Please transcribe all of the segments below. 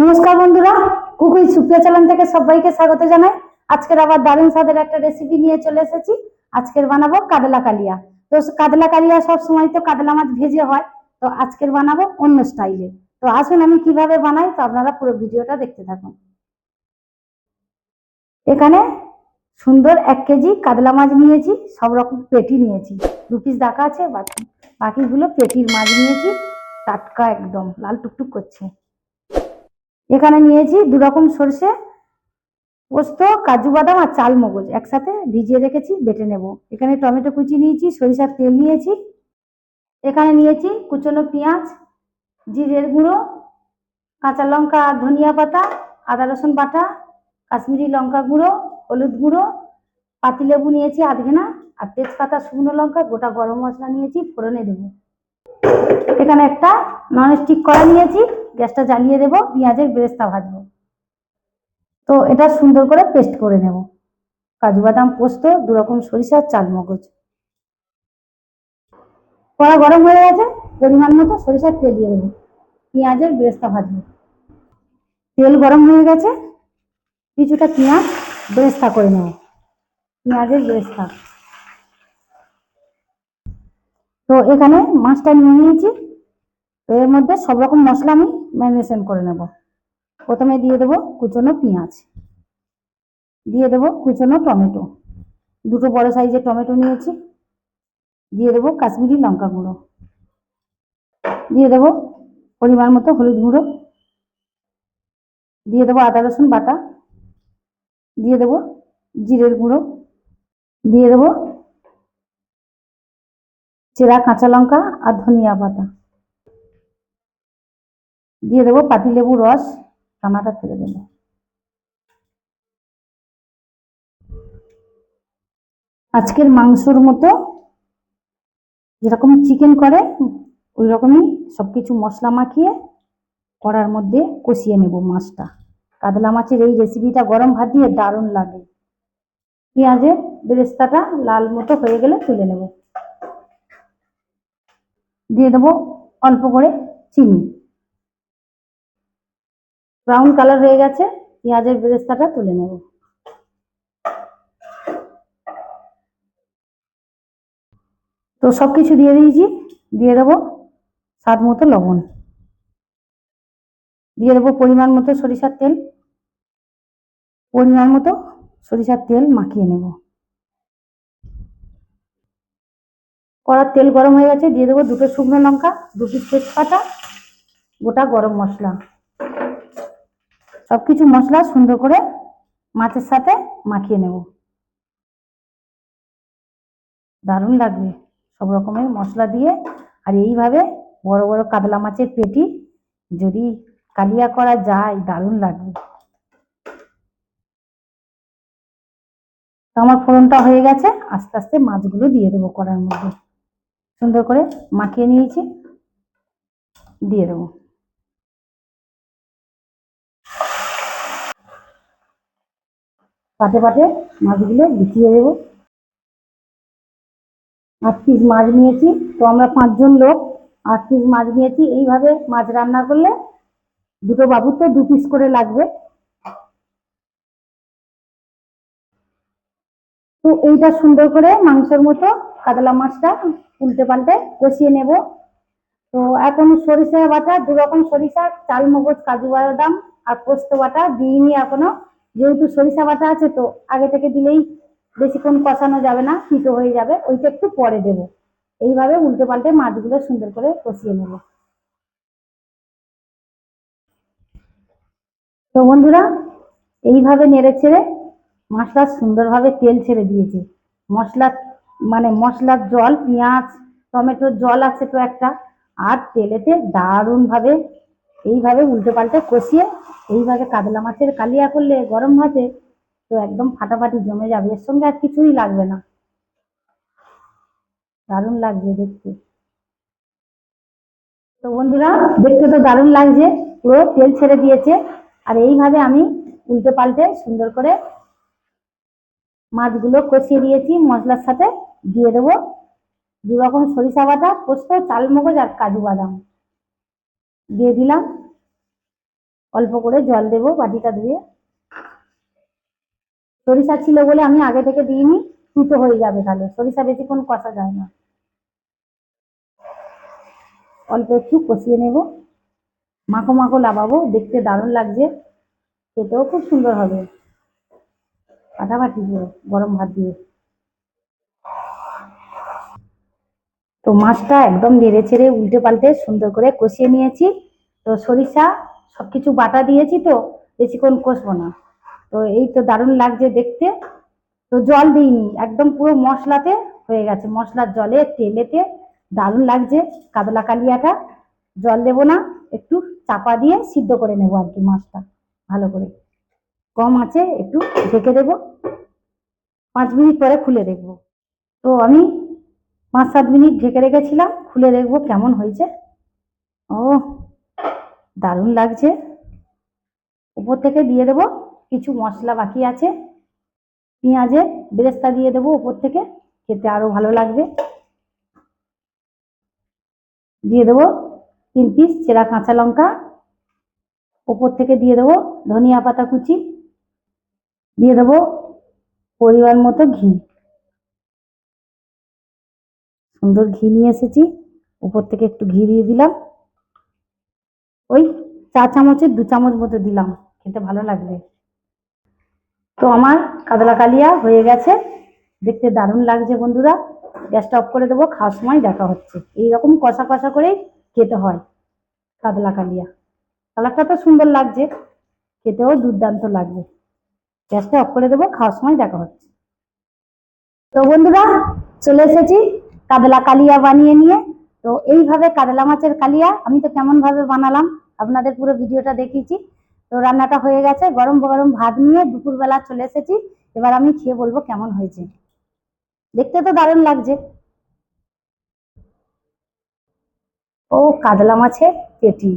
নমস্কার বন্ধুরা, কুকুই সুপ্রিয়া চ্যানেল থেকে সবাইকে স্বাগত জানাই। আজকের আবার দারুণ স্বাদের একটা রেসিপি নিয়ে চলে এসেছি। আজকের বানাবো কাদলা কালিয়া। তো কাদলা কালিয়া সব সময় তো কাদলা মাছ ভেজে হয়, তো আজকের বানাবো অন্য স্টাইলে তো আসুন আমি কীভাবে বানাই, তো আপনারা পুরো ভিডিওটা দেখতে থাকুন। এখানে সুন্দর এক কেজি কাতলা মাছ নিয়েছি, সব রকম পেটি নিয়েছি। দু পিস দেখা আছে, বাকি বাকিগুলো পেটির মাছ নিয়েছি, টাটকা একদম, লাল টুকটুক করছে। এখানে নিয়েছি দু রকম সর্ষে, পোস্ত, কাজু বাদাম আর চাল মগজ। একসাথে ভিজিয়ে রেখেছি, বেটে নেব। এখানে টমেটো কুচি নিয়েছি, সরিষার তেল নিয়েছি। এখানে নিয়েছি কুচনো পেঁয়াজ, জিরের গুঁড়ো, কাঁচা লঙ্কা, ধনিয়া পাতা, আদা রসুন বাটা, কাশ্মীরি লঙ্কা গুঁড়ো, হলুদ গুঁড়ো পাতিলেবু নিয়েছি আধখানা আর তেজপাতা, শুকনো লঙ্কা, গোটা গরম মশলা নিয়েছি, ফোড়নে দেবো। এখানে একটা নন স্টিক কড়া নিয়েছি। গ্যাসটা জ্বালিয়ে দেবো, পেঁয়াজের বেরেস্তা ভাজবো। তো এটা সুন্দর করে পেস্ট করে নেব। কাজু বাদাম পোস্ত দু রকম সরিষা চাল মগজ কড়া গরম হয়ে গেছে, পরিমাণ মতো সরিষার তেল দিয়ে দেবো। পেঁয়াজের বেরেস্তা ভাজবো। তেল গরম হয়ে গেছে, কিছুটা পেঁয়াজ বেরেস্তা করে নেব। পেঁয়াজের বেরেস্তা। তো এখানে মাছটা নিয়ে নিয়েছি। তো এর মধ্যে সব রকম মশলা আমি ম্যারিনেশন করে নেব। প্রথমে দিয়ে দেবো কুচনো পেঁয়াজ। দিয়ে দেবো কুচনো টমেটো। দুটো বড় সাইজের টমেটো নিয়েছি। দিয়ে দেবো কাশ্মীরি লঙ্কা গুঁড়ো। দিয়ে দেবো পরিমাণ মতো হলুদ গুঁড়ো। দিয়ে দেবো আদা রসুন বাটা। দিয়ে দেবো জিরের গুঁড়ো। দিয়ে দেবো চেরা কাঁচা লঙ্কা আর ধনিয়া পাতা। দিয়ে দেবো পাতিলেবু রস টানাটা ফেলে দেবো। আজকের মাংসর মতো যেরকম চিকেন করে ওই রকমই সব কিছু মশলা মাখিয়ে কড়ার মধ্যে কষিয়ে নেব মাছটা। কাতলা মাছের এই রেসিপিটা গরম ভাত দিয়ে দারুণ লাগে। পেঁয়াজের বেরেস্তাটা লাল মতো হয়ে গেলে তুলে নেব। দিয়ে দেবো অল্প করে চিনি। ব্রাউন কালার হয়ে গেছে, পেঁয়াজের বেরেস্তাটা তুলে নেব। তো সব কিছু দিয়ে দিয়েছি, দিয়ে দেবো স্বাদ মতো লবণ। দিয়ে দেবো পরিমাণ মতো সরিষার তেল। পরিমাণ মতো সরিষার তেল মাখিয়ে নেব। কড়ার তেল গরম হয়ে গেছে, দিয়ে দেবো দুটো শুকনো লঙ্কা, দুটি তেজপাতা, গোটা গরম মশলা। সব কিছু মশলা সুন্দর করে মাছের সাথে মাখিয়ে নেব। দারুণ লাগবে সব রকমের মশলা দিয়ে। আর এইভাবে বড় বড় কাতলা মাছের পেটি যদি কালিয়া করা যায়, দারুণ লাগবে। আমার ফোড়নটা হয়ে গেছে, আস্তে আস্তে মাছগুলো দিয়ে দেবো কড়ার মধ্যে। সুন্দর করে মাখিয়ে নিয়েছি, দিয়ে দেবো। পাটে পাটে মাছগুলো বিছিয়ে দেবো। আট পিস মাছ নিয়েছি, তো আমরা পাঁচজন লোক। আট পিস মাছ নিয়েছি, এইভাবে মাছ রান্না করলে দুটো বাবুর তো দু পিস করে লাগবে। তো এইটা সুন্দর করে মাংসের মতো কাতলা মাছটা উল্টে পাল্টে কষিয়ে নেব। তো এখন সরিষা বাটা দু রকম সরিষা চাল মগজ কাজু বাদাম আর পোস্ত বাটা দিইনি এখনও। যেহেতু সরিষা বাটা আছে তো আগে থেকে দিলেই বেশিক্ষণ কষানো যাবে না তিতো হয়ে যাবে। ওইটা একটু পরে দেবো। এইভাবে উল্টে পাল্টে মাছগুলো সুন্দর করে কষিয়ে নেব। তো বন্ধুরা, এইভাবে নেড়ে ছেড়ে মশলা সুন্দরভাবে তেল ছেড়ে দিয়েছে। মশলা মানে মশলার জল, পেঁয়াজ, টমেটোর জল আছে তো একটা, আর তেলেতে দারুণভাবে এইভাবে উল্টে পাল্টে কষিয়ে এইভাবে কাতলা মাছের কালিয়া করলে, গরম ভাতে, তো একদম ফাটাফাটি জমে যাবে। এর সঙ্গে আর কিছুই লাগবে না। দারুণ লাগছে দেখতে। তো বন্ধুরা, দেখতে তো দারুণ লাগছে, পুরো তেল ছেড়ে দিয়েছে। আর এইভাবে আমি উল্টে পাল্টে সুন্দর করে মাছগুলো কষিয়ে দিয়েছি। মশলার সাথে দিয়ে দেবো। দু রকম সরিষা বাটা, পোস্ত চাল মগজ আর কাজু বাদাম। দিয়ে দিলাম। অল্প করে জল দেবো বাটিটা ধুয়ে। সরিষা ছিল বলে আমি আগে থেকে দিইনি ফুটো হয়ে যাবে তাহলে। সরিষা বেশিক্ষণ কষা যায় না। অল্প একটু কষিয়ে নেব। মাখো মাখো লাগাবো, দেখতে দারুণ লাগছে। খেতেও খুব সুন্দর হবে। পুরো গরম ভাত দিয়ে। তো মাছটা একদম নেড়ে ছেড়ে উল্টে পাল্টে সুন্দর করে কষিয়ে নিয়েছি। তো সরিষা সব কিছু বাটা দিয়েছি তো, বেশিক্ষণ কষবো না। তো এই তো দারুণ লাগছে দেখতে। তো জল দিইনি, একদম পুরো মশলাতে হয়ে গেছে। মশলার জলে, তেলেতে দারুণ লাগছে কাতলা কালিয়াটা। জল দেবো না, একটু চাপা দিয়ে সিদ্ধ করে নেব আর কি মাছটা, ভালো করে। কম আছে, একটু ঢেকে দেবো। পাঁচ মিনিট পরে খুলে দেখব। তো আমি পাঁচ সাত মিনিট ঢেকে রেখেছিলাম, খুলে দেখব কেমন হয়েছে। ও দারুণ লাগছে। উপর থেকে দিয়ে দেবো কিছু মশলা বাকি আছে। পেঁয়াজের বেরেস্তা দিয়ে দেবো উপর থেকে, খেতে আরও ভালো লাগবে। দিয়ে দেবো তিন পিস চেরা কাঁচা লঙ্কা। উপর থেকে দিয়ে দেবো ধনিয়া পাতা কুচি। দিয়ে দেবো পরিমাণ মতো ঘি। সুন্দর ঘি নিয়ে এসেছি। উপর থেকে একটু ঘি দিয়ে দিলাম। ওই চা চামচের দু চামচ মতো দিলাম। খেতে ভালো লাগবে। তো আমার কাতলা কালিয়া হয়ে গেছে। দেখতে দারুণ লাগছে বন্ধুরা। গ্যাসটা অফ করে দেবো, খাওয়ার সময় দেখা হচ্ছে। এইরকম কষা কষা করেই খেতে হয় কাতলা কালিয়া। কালারটা তো সুন্দর লাগছে। খেতেও দুর্দান্ত লাগবে। গ্যাসটা অফ করে দেবো, খাওয়ার সময় দেখা হচ্ছে। তো বন্ধুরা, চলে এসেছি। কাতলা কালিয়া বানিয়ে নিয়ে। তো এইভাবে কাতলা মাছের কালিয়া আমি তো কেমন ভাবে বানালাম আপনাদের পুরো ভিডিওটা দেখিয়েছি। তো রান্নাটা হয়ে গেছে, গরম গরম ভাত নিয়ে দুপুরবেলা চলে এসেছি। এবার আমি খেয়ে বলব কেমন হয়েছে। দেখতে তো দারুণ লাগছে। ও কাতলা মাছের পেটি।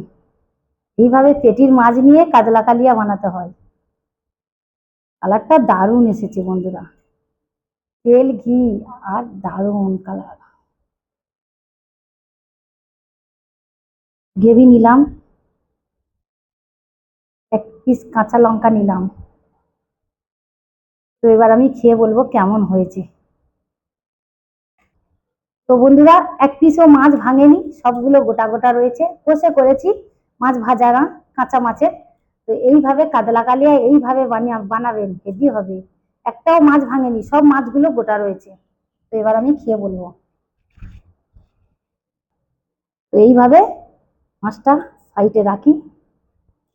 এইভাবে পেটির মাছ নিয়ে কাতলা কালিয়া বানাতে হয়। কালারটা দারুণ এসেছে বন্ধুরা। তেল, ঘি, আর দারুণ কালার। গ্রেভি নিলাম। এক পিস কাঁচা লঙ্কা নিলাম। তো এবার আমি খেয়ে বলব কেমন হয়েছে। তো বন্ধুরা, এক পিসও মাছ ভাঙেনি, সবগুলো গোটা গোটা রয়েছে। কষে করেছি মাছ ভাজা না, কাঁচা মাছের। তো এইভাবে কাতলা কালিয়া এইভাবে বানিয়ে বানাবেন, হেভি হবে। একটাও মাছ ভাঙেনি, সব মাছগুলো গোটা রয়েছে। তো এবার আমি খেয়ে বলব। তো এইভাবে মাছটা সাইডে রাখি।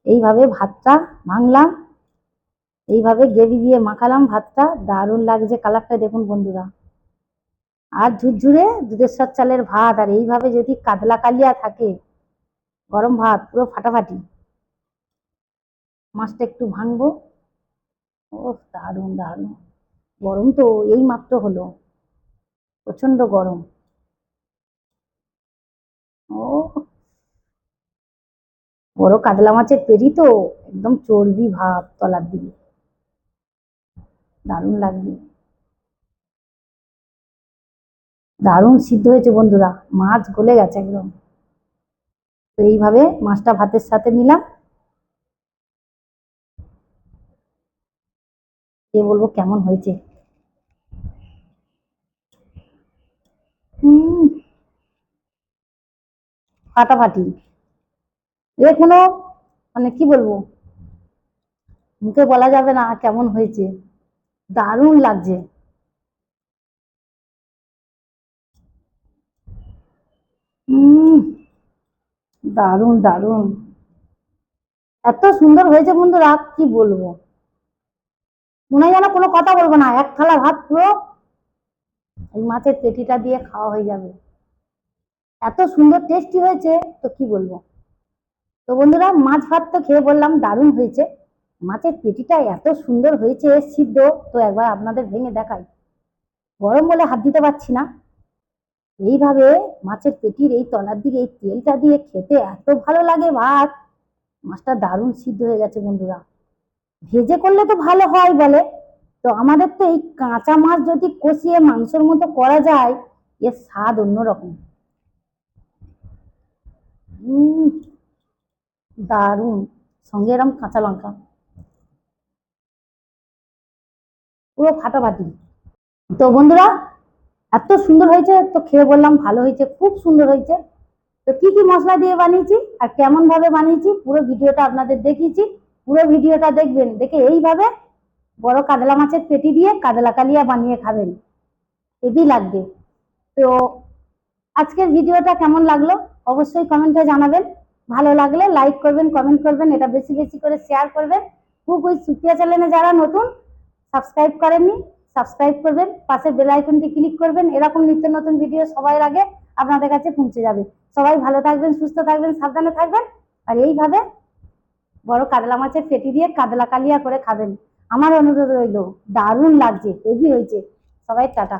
এইভাবে ভাতটা ভাঙলাম এইভাবে গ্রেভি দিয়ে মাখালাম ভাতটা। দারুণ লাগছে কালারটা দেখুন বন্ধুরা। আর ঝুরঝুরে দুধেশ্বর চালের ভাত, আর এইভাবে যদি কাতলা কালিয়া থাকে, গরম ভাত, পুরো ফাটাফাটি। মাছটা একটু ভাঙবো। ও দারুণ দারুণ। গরম তো, এই মাত্র হলো। প্রচণ্ড গরম। ও বড় কাতলা মাছের পেরি তো, একদম চর্বি ভাব তলার দিকে। দারুণ লাগবে। দারুণ সিদ্ধ হয়েছে বন্ধুরা, মাছ গলে গেছে একদম। তো এইভাবে মাছটা ভাতের সাথে নিলাম। এ বলব কেমন হয়েছে। ফাটাফাটি। এ কোনো মানে কি বলব? মুখে বলা যাবে না কেমন হয়েছে। দারুণ লাগছে। দারুণ দারুণ। এত সুন্দর হয়েছে বন্ধুরা, কি বলব? মনে হয় যেন কোনো কথা বলব না, এক থালা ভাত পুরো এই মাছের পেটিটা দিয়ে খাওয়া হয়ে যাবে। এত সুন্দর টেস্টি হয়েছে, তো কি বলব? তো বন্ধুরা, মাছ ভাত তো খেয়ে বললাম, দারুণ হয়েছে। মাছের পেটিটা এত সুন্দর হয়েছে, সিদ্ধ, তো একবার আপনাদের ভেঙে দেখাই। গরম বলে হাত দিতে পারছি না। এইভাবে মাছের পেটির এই তলার দিকে, এই তেলটা দিয়ে খেতে এত ভালো লাগে ভাত। মাছটা দারুণ সিদ্ধ হয়ে গেছে বন্ধুরা। ভেজে করলে তো ভালো হয় বলে। তো আমাদের তো এই কাঁচা মাছ যদি কষিয়ে মাংসের মতো করা যায়, এর স্বাদ অন্যরকম। উম দারুণ। সঙ্গে এরম কাঁচা লঙ্কা। পুরো ফাটাফাটি। তো বন্ধুরা, এত সুন্দর হয়েছে, তো খেয়ে বললাম ভালো হয়েছে, খুব সুন্দর হয়েছে। তো কি কি মশলা দিয়ে বানিয়েছি আর কেমন ভাবে বানিয়েছি, পুরো ভিডিওটা আপনাদের দেখিয়েছি। পুরো ভিডিওটা দেখবেন, দেখে এইভাবে বড় কাতলা মাছের পেটি দিয়ে কাতলা কালিয়া বানিয়ে খাবেন। হেভি লাগবে। তো আজকের ভিডিওটা কেমন লাগল, অবশ্যই কমেন্টে জানাবেন। ভালো লাগলে লাইক করবেন কমেন্ট করবেন, এটা বেশি বেশি করে শেয়ার করবেন। কুক উইথ সুপ্রিয়া চ্যানেলে যারা নতুন সাবস্ক্রাইব করেননি সাবস্ক্রাইব করবেন, পাশে বেল আইকনটি ক্লিক করবেন, এরকম নিত্য নতুন ভিডিও সবার আগে আপনাদের কাছে পৌঁছে যাবে। সবাই ভালো থাকবেন, সুস্থ থাকবেন, সাবধানে থাকবেন, আর এইভাবে বড় কাতলা মাছের পেটি দিয়ে কাতলা কালিয়া করে খাবেন। আমার অনুরোধ রইল, দারুণ লাগছে হেভি হয়েছে। সবাই টাটা।